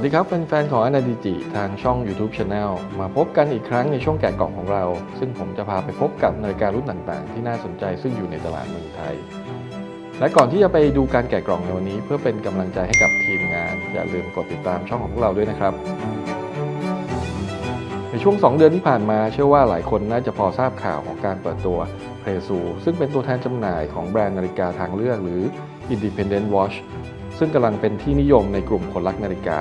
วัสดีครับแฟนๆของอนาดิจิทางช่อง YouTube Channel มาพบกันอีกครั้งในช่วงแกะกล่องของเรา ซึ่งผมจะพาไปพบกับนาฬิการุ่นต่างๆ ที่น่าสนใจซึ่งอยู่ในตลาดเมืองไทย และก่อนที่จะไปดูการแกะกล่องในวันนี้ เพื่อเป็นกำลังใจให้กับทีมงาน อย่าลืมกดติดตามช่องของพวกเราด้วยนะครับ ในช่วง 2 เดือนที่ผ่านมาเชื่อว่าหลายคนน่าจะพอทราบข่าวของการเปิดตัวเพรซูซึ่งเป็นตัวแทนจำหน่ายของแบรนด์นาฬิกาทางเลือกหรือ Independent Watch ซึ่งกำลังเป็นที่นิยมในกลุ่มคนรักนาฬิกา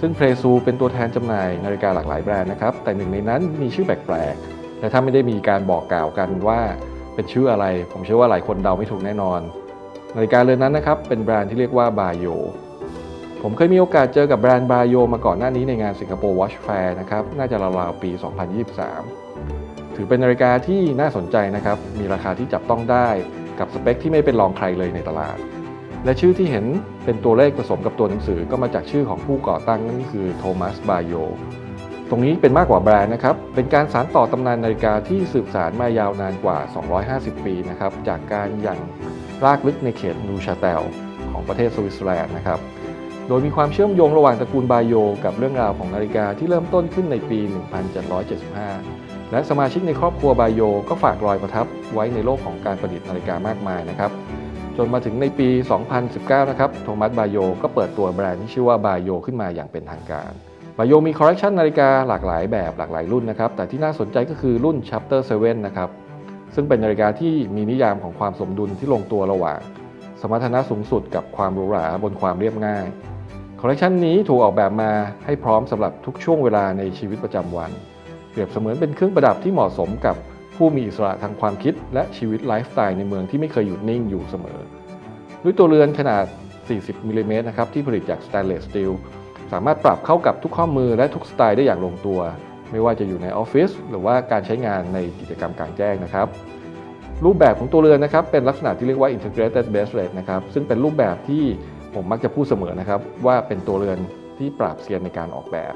ซึ่งเพรซูเป็นตัวแทนจำหน่ายนาฬิกาหลากหลายแบรนด์นะครับ แต่หนึ่งในนั้นมีชื่อแปลกๆและถ้าไม่ได้มีการบอกกล่าวกันว่าเป็นชื่ออะไร ผมเชื่อว่าหลายคนเดาไม่ถูกแน่นอน นาฬิกาเรือนนั้นนะครับ เป็นแบรนด์ที่เรียกว่าบาโยผมเคยมีโอกาสเจอกับแบรนด์บาโยมาก่อนหน้านี้ในงานสิงคโปร์วอชแฟร์นะครับ น่าจะราวๆปี 2023 ถือเป็นนาฬิกาที่น่าสนใจนะครับ มีราคาที่จับต้องได้กับสเปคที่ไม่เป็นรองใครเลยในตลาด และชื่อที่เห็นเป็นตัวเลขผสมกับตัวหนังสือก็มาจากชื่อของผู้ก่อตั้งนั่นคือโทมัสบาโยตรงนี้เป็นมากกว่าแบรนด์นะครับ เป็นการสานต่อตำนานนาฬิกาที่สืบสานมายาวนานกว่า 250 ปีนะครับ จากการย่างรากลึกในเขตนูชาเตลของประเทศสวิตเซอร์แลนด์นะครับ โดยมีความเชื่อมโยงระหว่างตระกูลบาโย กับเรื่องราวของนาฬิกาที่เริ่มต้นขึ้นในปี 1775 และสมาชิกในครอบครัวบาโย ก็ฝากรอยประทับไว้ในโลกของการประดิษฐ์นาฬิกามากมายนะครับ จนมาถึงในปี 2019 นะครับ โทมัสบาโยก็เปิดตัวแบรนด์ที่ชื่อว่าบาโยขึ้นมาอย่างเป็นทางการ บาโยมีคอลเลคชันนาฬิกาหลากหลายแบบหลากหลายรุ่นนะครับ แต่ที่น่าสนใจก็คือรุ่น Chapter 7 นะครับ ซึ่งเป็นนาฬิกาที่มีนิยามของความสมดุลที่ลงตัวระหว่าง สมรรถนะสูงสุดกับความหรูหราบนความเรียบง่าย คอลเลคชันนี้ถูกออกแบบมาให้พร้อมสำหรับทุกช่วงเวลาในชีวิตประจำวัน เปรียบเสมือนเป็นเครื่องประดับที่เหมาะสมกับ ผู้มีอิสระทางความคิดและชีวิตไลฟ์สไตล์ในเมืองที่ไม่เคยหยุดนิ่งอยู่เสมอ ด้วยตัวเรือนขนาด 40มิลลิเมตรนะครับที่ผลิตจากสแตนเลสสตีลสามารถปรับเข้ากับทุกข้อมือและทุกสไตล์ได้อย่างลงตัว ไม่ว่าจะอยู่ในออฟฟิศหรือว่าการใช้งานในกิจกรรมกลางแจ้งนะครับ รูปแบบของตัวเรือนนะครับเป็นลักษณะที่เรียกว่า integrated bracelet นะครับซึ่งเป็นรูปแบบที่ผมมักจะพูดเสมอนะครับว่าเป็นตัวเรือนที่ปราบเซียนในการออกแบบ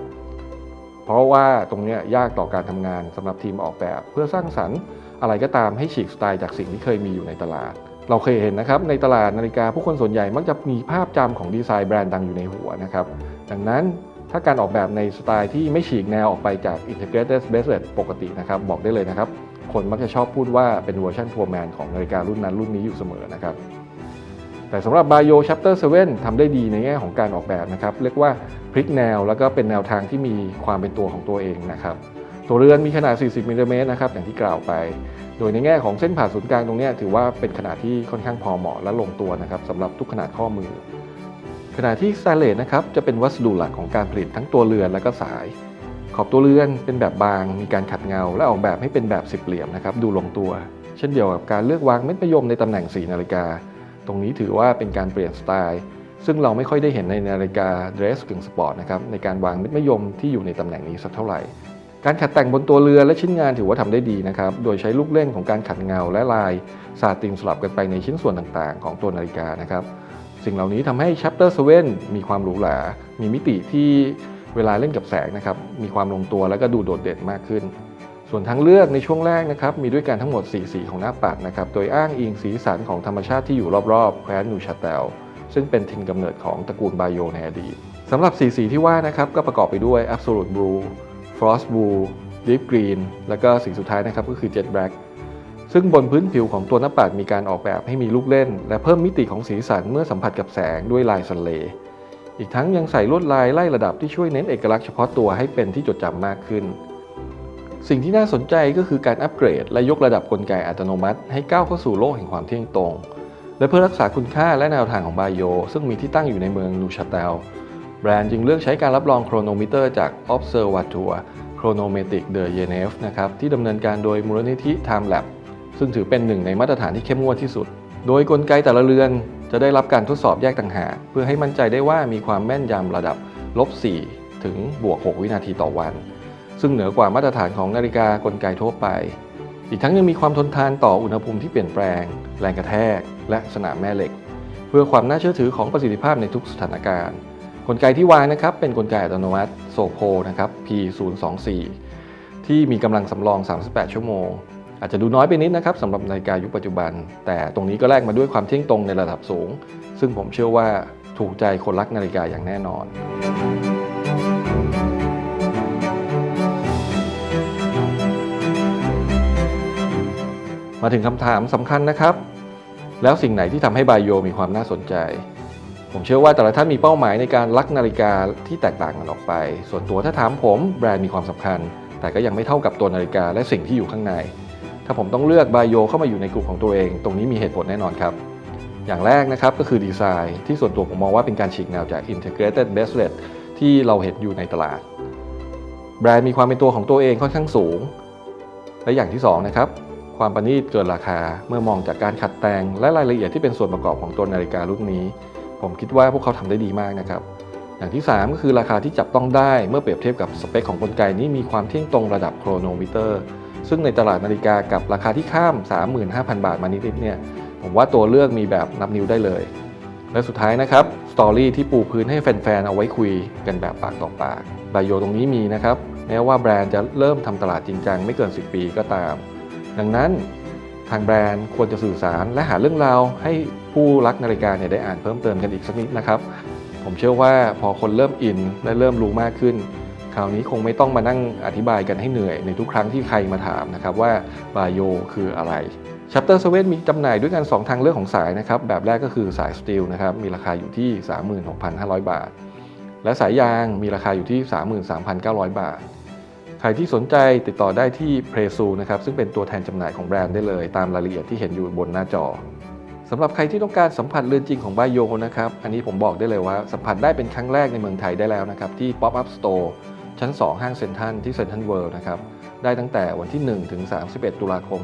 เพราะว่าตรงนี้ยยากต่อการทำงานสำหรับทีมออกแบบ เพื่อสร้างสรรค์อะไรก็ตามให้ฉีกสไตล์จากสิ่งที่เคยมีอยู่ในตลาด เราเคยเห็นนะครับในตลาดนาฬิกาผู้คนส่วนใหญ่มักจะมีภาพจำของดีไซน์แบรนด์ดังอยู่ในหัวนะครับดังนั้นถ้าการออกแบบในสไตล์ที่ไม่ฉีกแนวออกไปจาก integrated bracelet ปกตินะครับ บอกได้เลยนะครับ คนมักจะชอบพูดว่าเป็นเวอร์ชันทัวร์แมนของนาฬิการุ่นนั้นรุ่นนี้อยู่เสมอนะครับ แต่สำหรับ Bio Chapter 7ทำได้ดีในแง่ของการออกแบบนะครับ เรียกว่าพลิกแนวแล้วก็เป็นแนวทางที่มีความเป็นตัวของตัวเองนะครับ ตัวเรือนมีขนาด 40มิลลิเมตรนะครับอย่างที่กล่าวไป โดยในแง่ของเส้นผ่าศูนย์กลางตรงนี้ถือว่าเป็นขนาดที่ค่อนข้างพอเหมาะและลงตัวนะครับสำหรับทุกขนาดข้อมือ ขณะที่สแตนเลสนะครับจะเป็นวัสดุหลักของการผลิตทั้งตัวเรือนและก็สาย ขอบตัวเรือนเป็นแบบบาง มีการขัดเงา และออกแบบให้เป็นแบบสิบเหลี่ยมนะครับดูลงตัว เช่นเดียวกับการเลือกวางเม็ดมะยมในตำแหน่งสีนาฬิกา ตรงนี้ถือว่าเป็นการเปลี่ยนสไตล์ ซึ่งเราไม่ค่อยได้เห็นในนาฬิกาเดรสกึ่งสปอร์ตนะครับในการวางเม็ดมยมที่อยู่ในตำแหน่งนี้สักเท่าไหร่ การขัดแต่งบนตัวเรือและชิ้นงานถือว่าทำได้ดีนะครับ โดยใช้ลูกเล่นของการขัดเงาและลายสาตินสลับกันไปในชิ้นส่วนต่างๆ ของตัวนาฬิกานะครับ สิ่งเหล่านี้ทำให้ Chapter 7 มีความหรูหรา มีมิติที่เวลาเล่นกับแสงนะครับ มีความลงตัวและก็ดูโดดเด่นมากขึ้น ส่วนทางเลือกในช่วงแรกนะครับมีด้วยกันทั้งหมด 4 สีของหน้าปัดนะครับโดยอ้างอิงสีสันของธรรมชาติที่อยู่รอบๆแคว้นนูชาเตลซึ่งเป็นถิ่นกำเนิดของตระกูลไบโยในอดีตสำหรับสีสีที่ว่านะครับก็ประกอบไปด้วย Absolute Blue Frost Blue Deep Green แล้วก็สีสุดท้ายนะครับก็คือ Jet Black ซึ่งบนพื้นผิวของตัวหน้าปัดมีการออกแบบให้มีลูกเล่น และเพิ่มมิติของสีสันเมื่อสัมผัสกับแสงด้วยลายสันเลยอีกทั้งยังใส่ลวดลายไล่ระดับที่ช่วยเน้นเอกลักษณ์เฉพาะตัวให้เป็นที่จดจำมากขึ้น สิ่งที่น่าสนใจก็คือการอัปเกรด และยกระดับกลไกอัตโนมัติ ให้ก้าวเข้าสู่โลกแห่งความเที่ยงตรง และเพื่อรักษาคุณค่าและแนวทางของไบโยซึ่งมีที่ตั้งอยู่ในเมืองนูชาเตลแบรนด์จึงเลือกใช้การรับรองโครโนมิเตอร์จาก Observatoire Chronometric de Genève นะครับที่ดำเนินการโดยมูลนิธิ Time Lab ซึ่งถือเป็นหนึ่งในมาตรฐานที่เข้มงวดที่สุด โดยกลไกแต่ละเรือนจะได้รับการทดสอบแยกต่างหากเพื่อให้มั่นใจได้ว่ามีความแม่นยำระดับลบ4ถึงบวก 6 วินาทีต่อวัน ซึ่งเหนือกว่ามาตรฐานของนาฬิกากลไกทั่วไป อีกทั้งยังมีความทนทานต่ออุณหภูมิที่เปลี่ยนแปลง แรงกระแทก และสนามแม่เหล็ก เพื่อความน่าเชื่อถือของประสิทธิภาพในทุกสถานการณ์ กลไกที่วางนะครับเป็นกลไกอัตโนมัติโซโพนะครับ P024 ที่มีกำลังสำรอง 38 ชั่วโมง อาจจะดูน้อยไปนิดนะครับสำหรับนาฬิกายุคปัจจุบัน แต่ตรงนี้ก็แลกมาด้วยความเที่ยงตรงในระดับสูง ซึ่งผมเชื่อว่าถูกใจคนรักนาฬิกาอย่างแน่นอน มาถึงคำถามสำคัญนะครับ แล้วสิ่งไหนที่ทำให้ไบโอมีความน่าสนใจ ผมเชื่อว่าแต่ละท่านมีเป้าหมายในการรักนาฬิกาที่แตกต่างกันออกไป ส่วนตัวถ้าถามผมแบรนด์มีความสำคัญ แต่ก็ยังไม่เท่ากับตัวนาฬิกาและสิ่งที่อยู่ข้างใน ถ้าผมต้องเลือกไบโอเข้ามาอยู่ในกลุ่มของตัวเอง ตรงนี้มีเหตุผลแน่นอนครับ อย่างแรกนะครับก็คือดีไซน์ที่ส่วนตัวผมมองว่าเป็นการฉีกแนวจาก Integrated Bracelet ที่เราเห็นอยู่ในตลาด แบรนด์มีความเป็นตัวของตัวเองค่อนข้างสูง และอย่างที่สองนะครับ ความประณีตเกินราคา เมื่อมองจากการขัดแต่งและรายละเอียดที่เป็นส่วนประกอบของตัวนาฬิการุ่นนี้ ผมคิดว่าพวกเขาทำได้ดีมากนะครับ อย่างที่ 3 ก็คือราคาที่จับต้องได้เมื่อเปรียบเทียบกับสเปคของกลไกนี้มีความเที่ยงตรงระดับโครโนมิเตอร์ ซึ่งในตลาดนาฬิกากับราคาที่ข้าม 35,000 บาทมานิดๆเนี่ยผมว่าตัวเลือกมีแบบนับนิ้วได้เลย และสุดท้ายนะครับสตอรี่ที่ปูพื้นให้แฟนๆเอาไว้คุยกันแบบปากต่อปากไบโอตรงนี้มีนะครับแม้ว่าแบรนด์จะเริ่มทำตลาดจริงจังไม่เกิน 10 ปีก็ตาม ดังนั้นทางแบรนด์ควรจะสื่อสารและหาเรื่องราวให้ผู้รักนาฬิกาเนี่ยได้อ่านเพิ่มเติมกันอีกสักนิดนะครับ ผมเชื่อว่าพอคนเริ่มอินและเริ่มรู้มากขึ้น คราวนี้คงไม่ต้องมานั่งอธิบายกันให้เหนื่อยในทุกครั้งที่ใครมาถามนะครับว่าบาโยคืออะไร Chapter 7มีจำหน่ายด้วยกัน 2 ทางเลือกของสายนะครับ แบบแรกก็คือสายสตีลนะครับ มีราคาอยู่ที่ 36,500 บาท และสายยางมีราคาอยู่ที่ 33,900 บาท ใครที่สนใจติดต่อได้ที่ p r e s u นะครับซึ่งเป็นตัวแทนจำหน่ายของแบรนด์ได้เลย ตามรายละเอียดที่เห็นอยู่บนหน้าจอสำหรับใครที่ต้องการสัมผัสเรือนจริงของบายโยนะครับ อันนี้ผมบอกได้เลยว่า สัมผัสได้เป็นครั้งแรกในเมืองไทยได้แล้วนะครับ ที่ Pop Up Store ชั้น 2 ห้างเซ็นทรัลที่เซ็นทรัลเวิลด์นะครับ ได้ตั้งแต่วันที่ 1 ถึง 31 ตุลาคม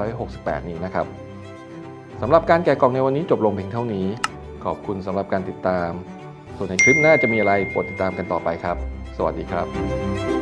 2568 นี้นะครับสำหรับการแกะกล่องในวันนี้จบลงเพียงเท่านี้ ขอบคุณสำหรับการติดตาม ส่วนในคลิปหน้าจะมีอะไรโปรดติดตามกันต่อไปครับ สวัสดีครับ